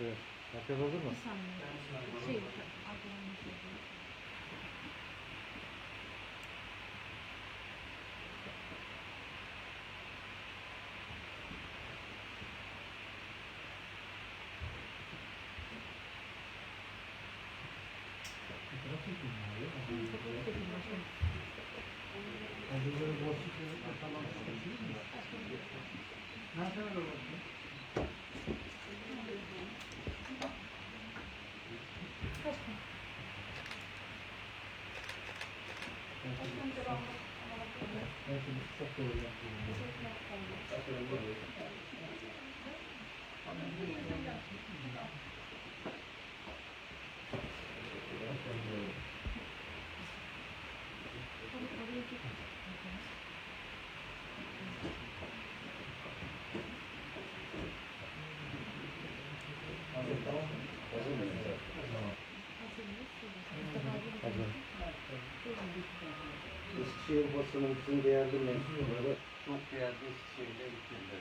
Evet. Herkes hazır mı? Bir saniye. Şey, arkadan bir şey yapayım. Fotoğraf çekeyim başkanım. Basının bütün değerli mensupları çok değerli Eskişehir'de bitirdi.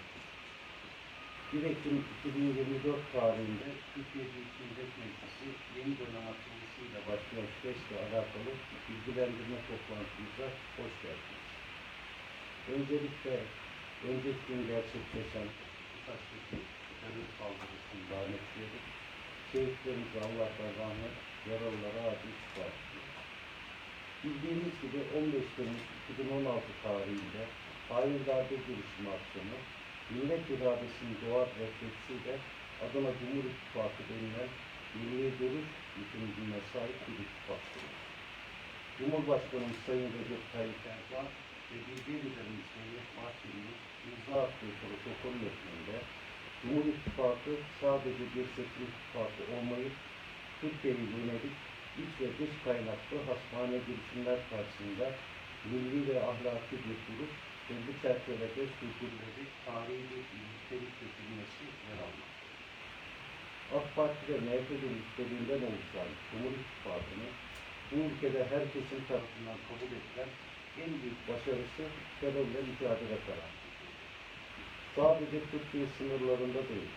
1 Ekim 2024 tarihinde Türkiye Büyük Millet Meclisi yeni dönem açılışıyla başlayan süreçle alakalı bilgilendirme toplantımıza hoş geldiniz. Öncelikle önceki gün gerçekleşen Kuşak'taki terör saldırısını lanetliyoruz. Şehitlerimize Allah'tan rahmet, yaralılara acil şifa diliyoruz. Bildiğiniz gibi 15 Temmuz 2016 tarihinde hayırlarda girişimi akşamı millet iradesinin doğal refleksiyle Adana Cumhur İttifakı denilen milli görüş yükümlülüğüne sahip bir ittifak kuruldu. Cumhurbaşkanımız Sayın Recep Tayyip Erdoğan ve bildiği liderimiz Devlet Bahçeli'nin imza attığı protokol metninde Cumhur İttifakı sadece bir seçim ittifakı olmayıp Türkiye'ye yönelik iç ve dış kaynaklı hastane girişimler karşısında milli ve ahlaki bir duruş ve bu çerçevede sürdürülecek tarihi bir birliktelik getirmesi yer almaktadır. AK Parti ve MHP'nin işbirliğinden oluşan Cumhur İttifakı'nı bu ülkede herkesin tarafından kabul edilen en büyük başarısı terörle mücadele kararı. Sadece Türkiye sınırlarında değil,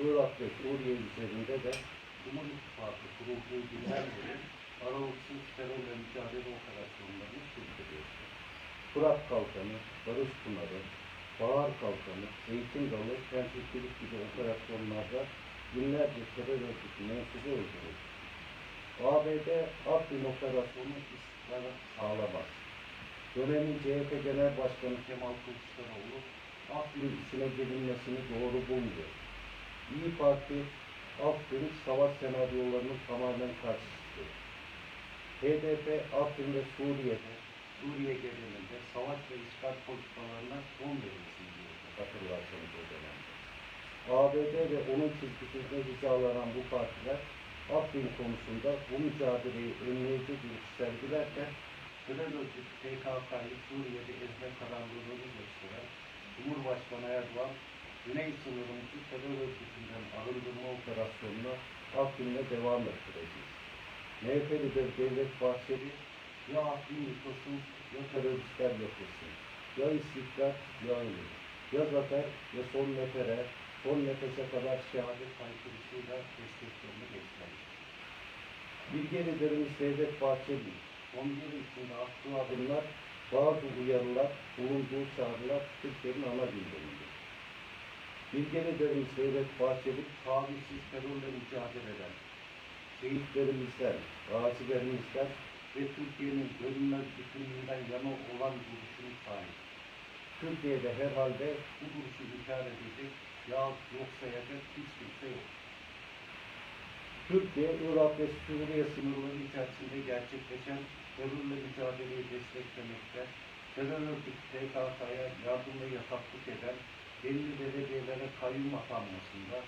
Irak ve Suriye üzerinde de Cumhur İttifakı kurulduğu günden beri aralıksız terörle mücadele operasyonlarını sürdürüyor. Fırat Kalkanı, Barış Pınarı, Bahar Kalkanı, Zeytin Dalı, Kentlikçilik gibi operasyonlarda binlerce terör örgütü mensubu öldürüldü. ABD Afrin operasyonu istikrarı sağlamaz. Dönemin CHP Genel Başkanı Kemal Kılıçdaroğlu Afrin içine gelinmesini doğru bulmuyor. İyi Parti Afrin savaş senaryolarının tamamen karşısıdır. HDP Afrin ve Suriye'de, Suriye genelinde savaş ve işgal politikalarına son verilsin diyordu hatırlarsanız o dönemde. ABD ve onun çizgisinde hizalanan bu partiler Afrin konusunda bu mücadeleyi önleyici duruş sergilerken terör örgütü PKK'yı Suriye'de ezme kararlılığını gösteren Cumhurbaşkanı Erdoğan, Güney sınırımızı terör örgütünden arındırma operasyonuna Afrin'le devam ettireceğiz. MHP lideri Devlet Bahçeli, ya Afrin yıkılsın ya teröristler yapılsın, ya istiklal ya ölüm, ya zafer ya son nefere, son nefese kadar şehadet haykırışıyla desteklerini gösterir. Bilge liderimiz Devlet Bahçeli, 11 içinde attığı adımlar, bazı uyarılar, bulunduğu çağrılar Türkiye'nin ana gündemidir. Bilge liderimiz Devlet Bahçeli, tavizsiz terörle mücadele eden, şehitlerimizden, gazilerimizden ve Türkiye'nin bölünmez bütünlüğünden yana olan duruşunu sahip. Türkiye'de herhalde bu duruşu inkar edecek ya yok sayacak hiç kimse yok. Türkiye, Irak ve Suriye sınırları içerisinde gerçekleşen terörle mücadeleyi desteklemekte, terör örgütü PKK'ya yardım ve yataklık eden belli belediyelere kayyum atanmasında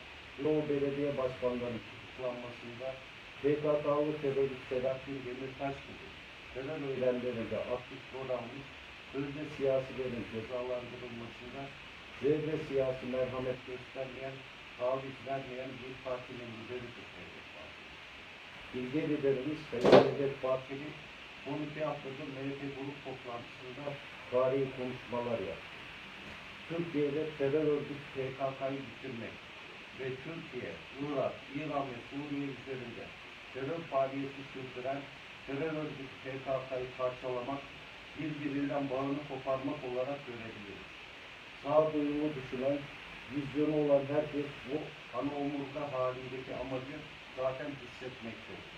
ve o belediye başkanlarının tutuklanmasında PKK'lı terörist Selahattin Demirtaş gibi terör eylemlerinde aktif rol almış sözde siyasilerin cezalandırılmasında zevre siyasi merhamet göstermeyen, taviz vermeyen bir partinin lideridir Devlet Bahçeli. Bilge liderimiz Sayın Devlet Bahçeli 12 haftadır MHP grup toplantısında tarihi konuşmalar yaptı. Türkiye'de terör örgütü PKK'yı bitirmek, ve Türkiye, Irak, İran ve Suriye üzerinde terör faaliyeti sürdüren terör örgütü PKK'yı parçalamak, birbirinden bağını koparmak olarak görebiliriz. Sağduyulu düşünen, vizyonu olan herkes bu ana omurga halindeki amacı zaten hissetmektedir.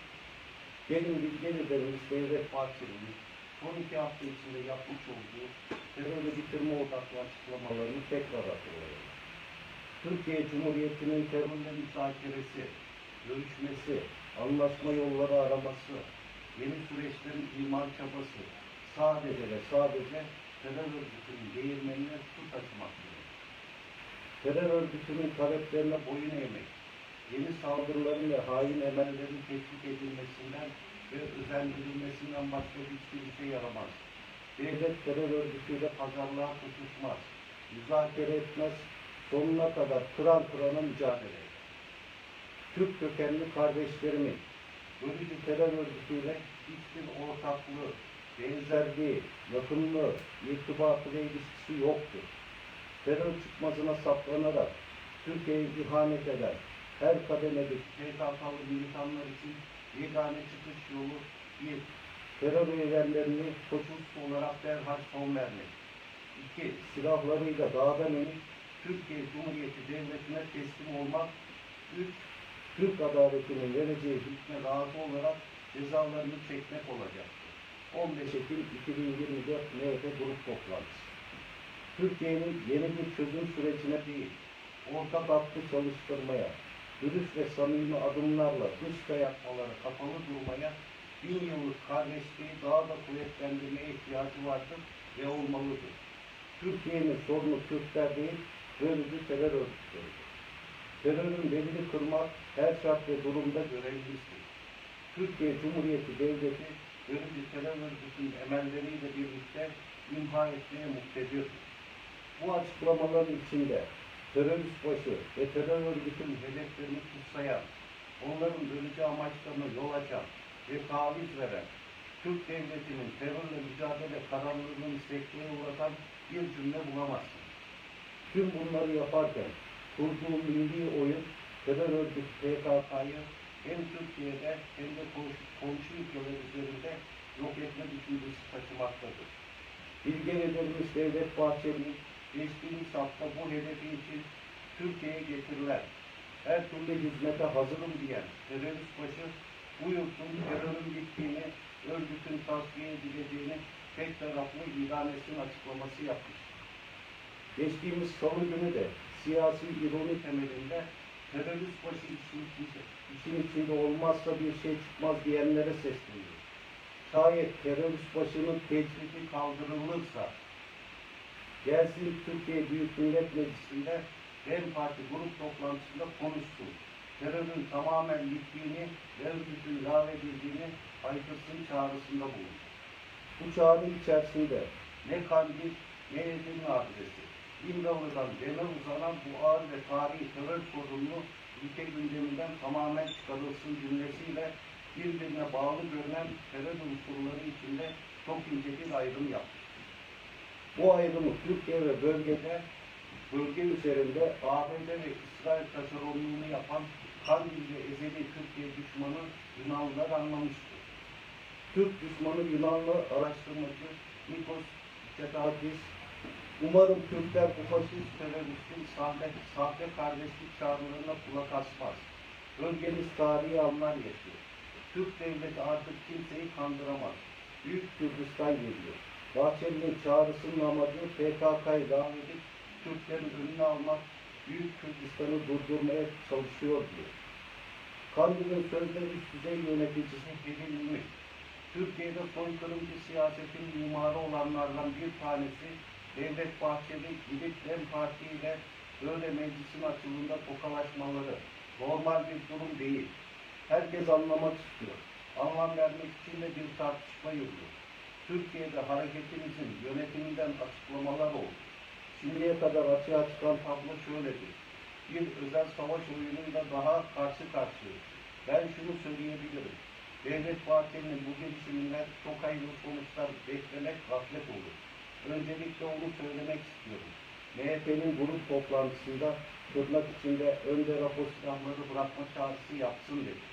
Gelin bilge liderimiz Devlet Bahçeli'nin son iki hafta içinde yapmış olduğu terörü bitirme odaklı açıklamalarını tekrar hatırlayalım. Türkiye Cumhuriyeti'nin terörle müzakeresi, görüşmesi, anlaşma yolları araması, yeni süreçlerin iman çabası sadece ve sadece terör örgütünün değirmenine su taşımaktır. Terör örgütünün taleplerine boyun eğmek, yeni saldırıların ve hain emellerin teşvik edilmesinden ve özendirilmesinden başka hiçbir şey yaramaz. Devlet terör örgütüyle pazarlığa tutuşmaz, müzakere etmez, sonuna kadar kıran kırana mücadele eder. Türk kökenli kardeşlerimin bölücü terör örgütüyle hiçbir ortaklığı, benzerliği, yakınlığı, irtibatı ve ilişkisi yoktur. Terör çıkmazına saplanarak Türkiye'yi ihanet eden her kademedeki PKK'lı militanlar için yegane çıkış yolu bir, terör üyelerlerini koşulsuz olarak derhal son vermek. İki, silahlarıyla dağdan inip Türkiye Cumhuriyeti Devleti'ne teslim olmak. Üç, Türk adaletinin vereceği hükme razı olarak cezalarını çekmek olacaktır. 15 Ekim 2024 MHP grup toplantısı. Türkiye'nin yeni bir çözüm sürecine değil, ortak aklı çalıştırmaya, dürüst ve samimi adımlarla dış dayatmalara kapalı durmaya, bin yıllık kardeşliği daha da kuvvetlendirmeye ihtiyacı vardır ve olmalıdır. Türkiye'nin sorunu Türkler değil, bölücü terör örgütleridir. Terörün belini kırmak her şart ve durumda görevlimizdir. Türkiye Cumhuriyeti Devleti bölücü terör örgütünün emelleriyle birlikte imha etmeye muktedirdir. Bu açıklamaların içinde terörist başı ve terör örgütünün hedeflerini kutsayan, onların bölücü amaçlarına yol açan ve taviz veren, Türk devletinin terörle mücadele kararlılığını sekteye uğratan bir cümle bulamazsınız. Tüm bunları yaparken kurduğu milli oyun terör örgütü PKK'yı hem Türkiye'de hem de komşu, ülkeler üzerinde yok etme düşüncesi taşımaktadır. Bilge liderimiz Devlet Bahçeli geçtiğimiz hafta bu hedefi için Türkiye'ye getirilen her türlü hizmete hazırım diyen terörist başı bu yurtun terörün bittiğini, örgütün tasfiye edileceğini tek taraflı ilan etsin açıklaması yapmış. Geçtiğimiz salı günü de siyasi ironi temelinde terörist başı işin, içinde, işin içinde olmazsa bir şey çıkmaz diyenlere sesleniyor. Şayet terörist başının tecridi kaldırılırsa gelsin Türkiye Büyük Millet Meclisi'nde DEM Parti grup toplantısında konuşsun. Terörün tamamen bittiğini ve örgütün lağvedildiğini haykırsın çağrısında bulun. Bu çağrı içerisinde ne Kandil ne Edirne adresi, İmralı'dan Demir uzanan bu ağır ve tarihi terör sorununu ülke gündeminden tamamen çıkarılsın cümlesiyle birbirine bağlı görünen terör unsurları içinde çok ince bir ayrım yapmıştır. Bu ayrımı Türkiye ve bölgede, bölge üzerinde ABD ve İsrail taşeronluğunu yapan Kandil ve ezeli Türkiye düşmanı Yunanlılar anlamıştır. Türk düşmanı Yunanlı araştırmacı Nikos Ketakis, umarım Türkler bu faşist teröristin sahte, sahte kardeşlik çağrılarına kulak asmaz. Bölgemiz tarihi anlar yaşıyor. Türk devleti artık kimseyi kandıramaz. Büyük Kürdistan geliyor. Bahçeli'nin çağrısının amacı PKK'yı edip Türklerin önüne almak, Büyük Kürdistan'ı durdurmaya çalışıyor diyor. Kandil'in sözde üst düzey yöneticisi Ümit, Türkiye'de soykırımcı siyasetin mimarı olanlardan bir tanesi Devlet Bahçeli gidip DEM Parti ile böyle meclisin açılımında tokalaşmaları normal bir durum değil. Herkes anlamak istiyor. Anlam vermek için de bir tartışma yürüyor. Türkiye'de hareketimizin yönetiminden açıklamalar oldu. Şimdiye kadar açığa çıkan tablo şöyledir. Bir özel savaş oyunuyla daha karşı karşıyayız. Ben şunu söyleyebilirim. Devlet Bahçeli'nin bu girişiminden çok hayırlı sonuçlar beklemek gaflet olur. Öncelikle onu söylemek istiyorum. MHP'nin grup toplantısında tırnak içinde önde rapor silahları bırakma çağrısı yapsın dedi.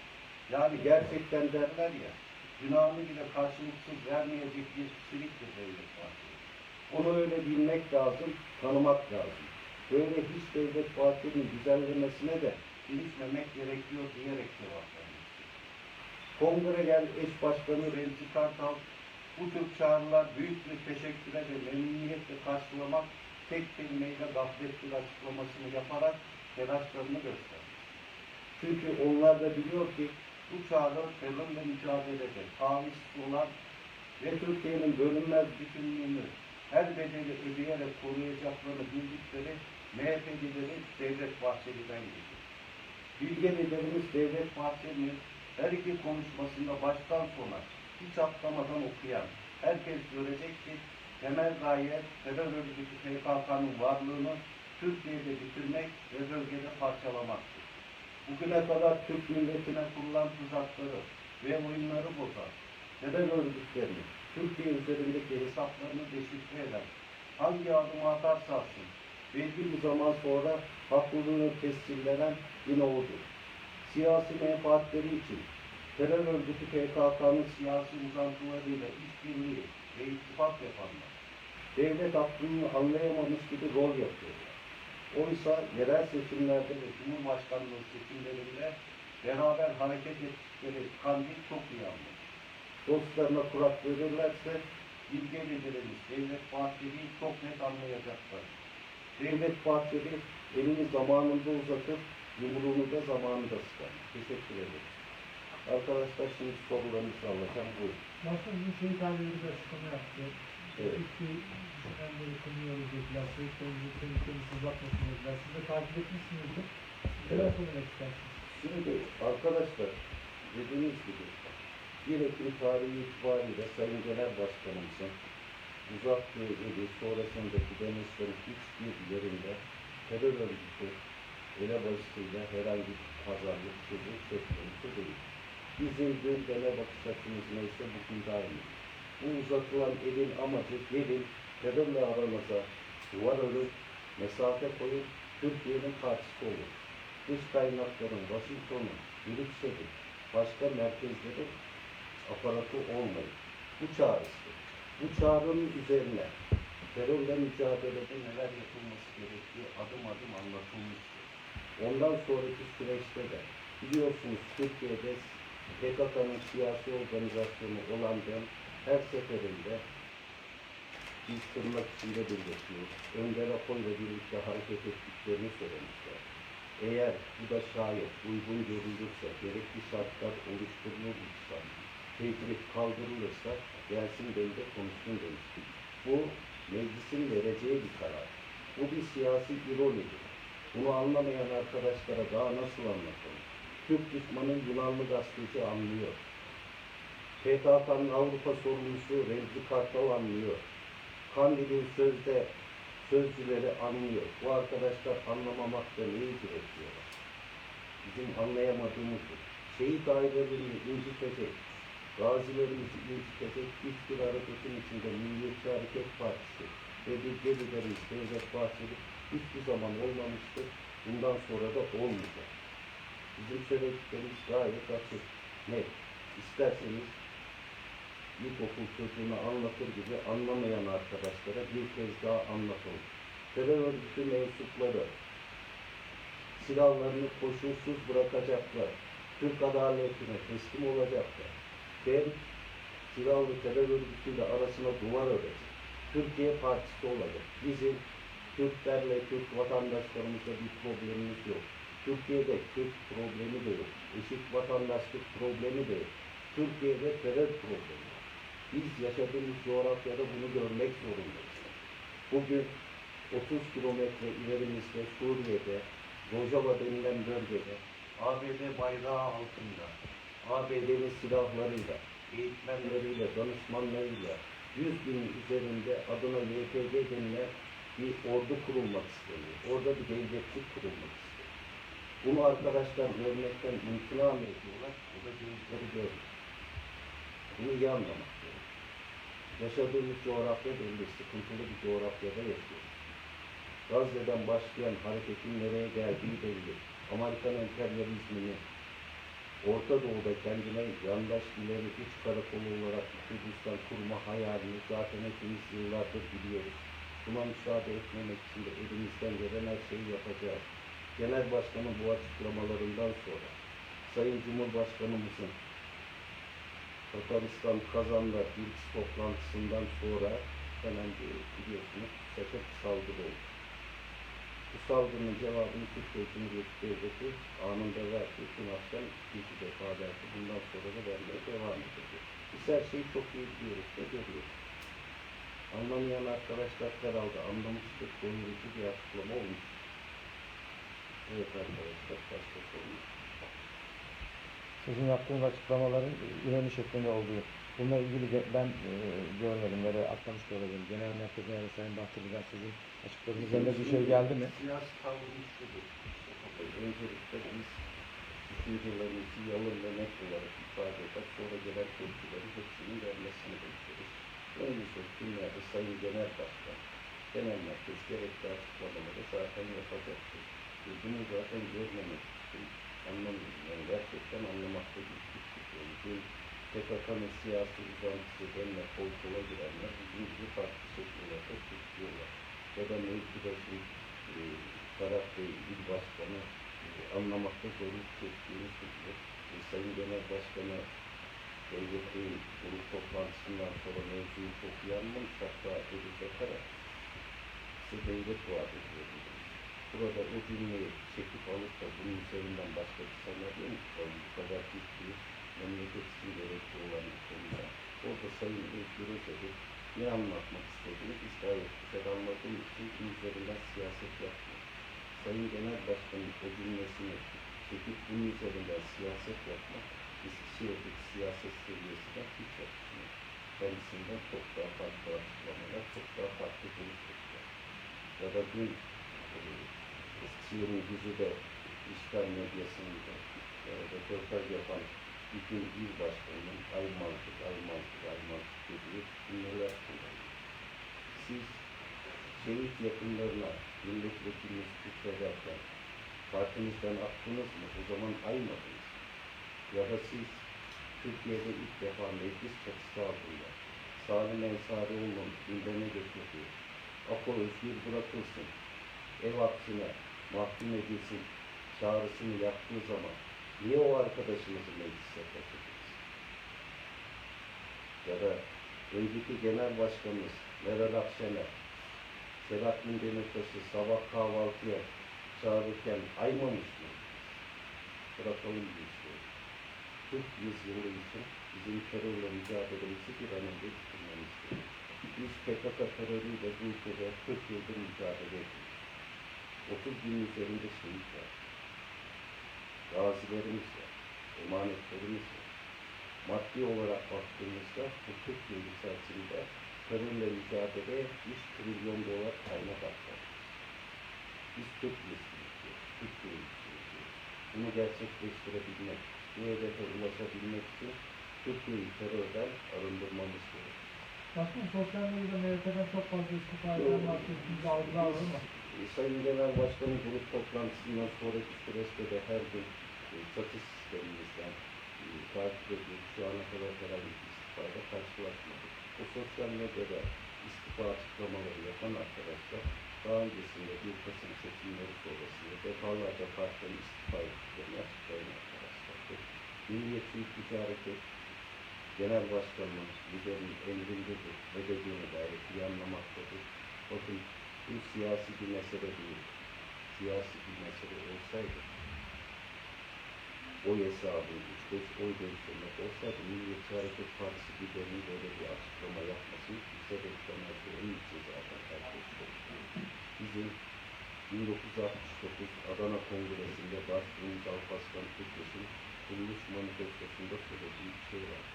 Yani gerçekten derler ya, günahını bile karşılıksız vermeyecek bir kişiliktir devlet partisi. Onu öyle bilmek lazım, tanımak lazım. Böyle hiç devlet partisinin düzenlemesine de ilişmemek gerekiyor diyerek cevap vermiştir. Kongre Genel Eş Başkanı Remzi Kartal, bu tür çağrılar büyük bir teşekküre ve memnuniyetle karşılamak tek kelimeyle gaflettir açıklamasını yaparak telaşlarını gösterdi. Çünkü onlar da biliyor ki bu çağrı terörle mücadelede talihsiz olan ve Türkiye'nin bölünmez bütünlüğünü her bedeli ödeyerek koruyacaklarını bildikleri MHP'lileri Devlet Bahçeli'den geliyor. Bilge liderimiz Devlet Bahçeli'nin her iki konuşmasında baştan sona hiç atlamadan okuyan herkes görecek ki temel gaye terör örgütü PKK'nın varlığını Türkiye'de bitirmek ve bölgede parçalamaktır. Bugüne kadar Türk milletine kurulan tuzakları ve oyunları bozan terör örgütlerini Türkiye üzerindeki hesaplarını deşifre eden hangi adımı atarsa atsın belli bir zaman sonra haklılığını tescillenen yine odur. Siyasi menfaatleri için terör örgütü PKK'nın siyasi uzantılarıyla işbirliği ve ittifak yapanlar, devlet aklını anlayamamış gibi rol yapıyorlar. Oysa yerel seçimlerde ve Cumhurbaşkanlığı seçimlerinde beraber hareket ettikleri kandil çok iyi anlar. Dostlarına kurak verirlerse bilge liderimiz Devlet Bahçeli'yi çok net anlayacaklar. Devlet Bahçeli elini zamanında uzatıp yumruğunu da zamanında sıkar. Teşekkür ederim. Arkadaşlar şimdi sorularınızı alacağım. Buyurun. Başkanımızın şehit aileleri bir açıklama yaptı. Dediler. Siz de takip etmişsinizdir. Neler Evet. söylemek istersiniz? Şimdi arkadaşlar dediğiniz gibi 1 Ekim tarihi itibariyle Sayın Genel Başkanımızın uzattığı eli sonrasındaki demişlerin hiçbir yerinde terör örgütü elebaşısıyla herhangi bir pazarlık sözü söz konusu değil. Bizim gündeme bakış açımız neyse bugün de aynı. Bu uzatılan elin amacı gelin aranıza duvar örüp mesafe koyup Türkiye'nin partisi olur. Dış kaynakların Washington'un, Brüksel'in, başka merkezlerin aparatı olmayın. Bu çağrısı. Bu çağrının üzerine terörle mücadelede neler yapılması gerektiği adım adım anlatılmıştır. Ondan sonraki süreçte de biliyorsunuz Türkiye'de PKK'nın siyasi organizasyonu olan ben her seferinde biz tırnak içinde belirtiyoruz. Önder Apo'yla birlikte hareket ettiklerini söylemişler. Eğer bu da şayet uygun görülürse, gerekli şartlar oluşturulursa, tecrit kaldırılırsa gelsin bende konuşsun demiştik. Bu meclisin vereceği bir karar. Bu bir siyasi ironidir. Bunu anlamayan arkadaşlara daha nasıl anlatalım? Türk düşmanı Yunanlı gazeteci anlıyor. PKK'nın Avrupa sorumlusu Remzi Kartal anlıyor. Kandil'in sözde sözcüleri anlıyor. Bu arkadaşlar anlamamakta neyi gerekiyorlar? Bizim anlayamadığımız. Şehit ailelerini incitecek, gazilerimizi incitecek hiçbir hareketin içinde Milliyetçi Hareket Partisi ve bir liderimiz Devlet Bahçeli hiçbir zaman olmamıştır. Bundan sonra da olmayacak. Bizim söylediklerimiz gayet açık, net. İsterseniz ilkokul çocuğuna anlatır gibi anlamayan arkadaşlara bir kez daha anlatalım. Terör örgütü mensupları silahlarını koşulsuz bırakacaklar. Türk adaletine teslim olacaklar. Ben silahlı terör örgütüyle arasına duvar öreceğim. Türkiye partisi olacak. Bizim Türklerle, Türk vatandaşlarımızla bir problemimiz yok. Türkiye'de Türk problemi de yok. Eşit vatandaşlık problemi de yok. Türkiye'de terör problemi. Biz yaşadığımız coğrafyada bunu görmek zorundayız. Bugün 30 kilometre ilerimizde Suriye'de, Rojava denilen bölgede ABD bayrağı altında, ABD'nin silahlarıyla, eğitmenleriyle, danışmanlarıyla 100 bin üzerinde adına YPG denilen bir ordu kurulmak isteniyor. Orada bir devletçik kurulmak isteniyor. Bunu arkadaşlar görmekten imtina mı ediyorlar? O da gözleri görmüyor. Bunu iyi anlamak gerekiyor. Yaşadığımız coğrafya belli, sıkıntılı bir coğrafyada yaşıyoruz. Gazze'den başlayan hareketin nereye geldiği belli. Amerikan emperyalizmini Orta Doğu'da kendine yandaş ileri üç karakolu olarak Kürdistan kurma hayalini zaten hepimiz yıllardır biliyoruz. Buna müsaade etmemek için de elimizden gelen her şeyi yapacağız. Genel Başkan'ın bu açıklamalarından sonra Sayın Cumhurbaşkanımızın Tataristan Kazan'da ilk toplantısından sonra hemen biliyorsunuz saçak saldırı oldu. Bu saldırının cevabını Türkiye Cumhuriyeti Devleti anında verdi. Akşam ikinci defa verdi. Bundan sonra da vermeye devam edecek. Biz her şeyi çok iyi biliyoruz ve görüyoruz. Anlamayan arkadaşlar herhalde anlamıştır. Doyurucu bir açıklama olmuş. Evet arkadaşlar başka sorun. Sizin yaptığınız açıklamaların ironi şeklinde olduğu. Bununla ilgili de ben e, görmedim ya atlamış da olabilirim. Genel Merkez'in ya Sayın Bahçeli'den sizin açıkladığınız üzerinde bir şey geldi mi? Siyasi tavrımız şudur. Öncelikle biz düşüncelerimizi yalın ve net olarak ifade eder. Sonra gelen tepkileri hepsinin vermesini bekliyoruz. Önümüzdeki günlerde Sayın Genel Başkan, Genel Merkez gerekli açıklamaları zaten yapacaktır. Bunu zaten görmemek için anlamıyorum. Yani gerçekten anlamakta güçlük çekiyoruz. Dün PKK'nın siyasi uzantısı denilen kol kola girenler bizim gibi farklı şekillerde tutuyorlar. Ya da mevkidaşın e, Bey, il başkanı e, anlamakta zorluk çektiğini söylüyor. E, Sayın Genel Başkanı Devlet Bey grup toplantısından sonra mevzuyu çok iyi anlamış hatta Ebu Bakarak size devlet vaat demiş. Burada o cümleyi çekip alıp da bunun üzerinden başka bir senaryo mu tutalım? Bu kadar ciddi memleket için gerekli olan bir konuda. Orada Sayın Özgür Özel'i ne anlatmak istediğini biz gayet güzel anladığımız için bunun üzerinden siyaset yapmıyoruz. Sayın Genel Başkan'ın o cümlesini çekip bunun üzerinden siyaset yapmak Eskişehir'deki siyaset seviyesinden hiç yakışmıyor. Kendisinden çok daha farklı açıklamalar, çok daha farklı duruşlar. Ya da dün e, Eskişehir'in Güzü'de işgal medyasında e, röportaj yapan bütün il başkanının aymazlık, aymazlık, aymazlık dediği cümleler kullanıyor. Siz şehit yakınlarına milletvekiliniz küfrederken partinizden attınız mı? O zaman aymadınız. Ya da siz Türkiye'de ilk defa meclis çatısı altında Salim Ensarioğlu'nun gündeme getirdiği Apo özgür bırakılsın, ev hapsine mahkum edilsin çağrısını yaptığı zaman niye o arkadaşımızı meclise taşıdınız? Ya da önceki genel başkanımız Meral Akşener, Selahattin Demirtaş'ı sabah kahvaltıya çağırırken aymamış mı? Bırakalım bu işleri. Türk yüzyılı için bizim terörle mücadelemizi bir an önce bitirmemiz gerekiyor. Biz PKK terörüyle bu ülkede 40 yıldır mücadele ediyoruz. 30 bin üzerinde şehit var. Gazilerimiz var. Emanetlerimiz var. Maddi olarak baktığımızda bu 40 yıl içerisinde terörle mücadeleye 100 trilyon dolar kaynak aktardık. Biz Türk müslümanız, Türk müslümanız. Bunu gerçekleştirebilmek, bu hedefe ulaşabilmek için Türkiye'yi terörden arındırmamız gerekiyor. Başkanım sosyal medyada MHP'den çok fazla istifa eden bahsettiğiniz algılar mı? E, Sayın Genel Başkan'ın grup toplantısından sonraki süreçte de her gün e, çatı sistemimizden e, takip ediyoruz. Şu ana kadar herhangi bir istifayla karşılaşmadık. O sosyal medyada istifa açıklamaları yapan arkadaşlar daha öncesinde bir Kasım seçimleri sonrasında defalarca partiden istifa ettiklerini açıklayan arkadaşlar. Milliyetçi Ülkücü Hareket Genel Başkanımız liderin emrindedir, ne dediğini gayet iyi anlamaktadır. Bakın bu siyasi bir mesele değil. Siyasi bir mesele olsaydı, oy hesabı, 3-5 oy değiştirmek olsaydı Milliyetçi Hareket Partisi liderinin böyle bir açıklama yapmasını bize beklemezdi. Onun için zaten herkes bekliyor. Bizim 1969 Adana Kongresi'nde Başbuğumuz Alparslan Türkes'in kuruluş manifestosunda söylediği bir şey var.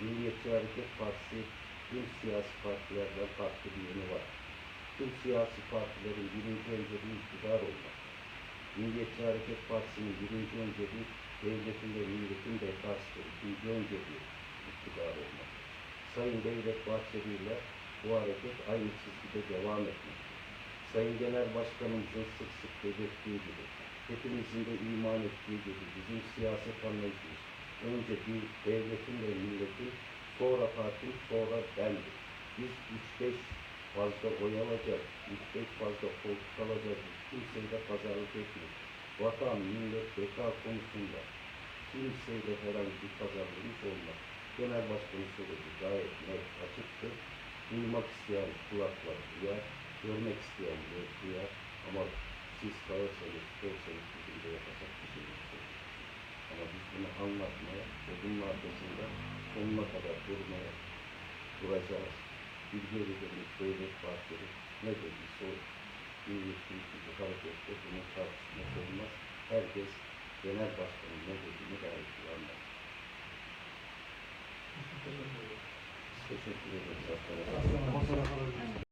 Milliyetçi Hareket Partisi tüm siyasi partilerden farklı bir yönü var. Tüm siyasi partilerin birinci önceliği iktidar olmak. Milliyetçi Hareket Partisi'nin birinci önceliği devletin ve milletin bekasıdır. İkinci önceliği iktidar olmak. Sayın Devlet Bahçeli ile bu hareket aynı çizgide devam etmektedir. Sayın Genel Başkanımızın sık sık belirttiği gibi, hepimizin de iman ettiği gibi bizim siyaset anlayışımız önce bir devletin ve milletin, sonra partim, sonra bendir. Biz 3-5 fazla oy alacağız, 3-5 fazla koltuk alacağız, kimseyle pazarlık etmiyoruz. Vatan, millet, beka konusunda kimseyle herhangi bir pazarlığımız olmaz. Genel Başkanı söyledi gayet net, açıktır. Duymak isteyen kulaklar duyar, görmek isteyen göz duyar. Ama siz kalırsanız, tutarsanız bizim de yapacak bir şey yok. Ama biz bunu anlatmaya ve bunun arkasında sonuna kadar durmaya duracağız. Bilgi Edebi'nin devlet partileri ne dediyse o büyütün gibi harekette bunun tartışması olmaz. Herkes genel başkanın ne dediğini gayet iyi anlar. Teşekkür ederim.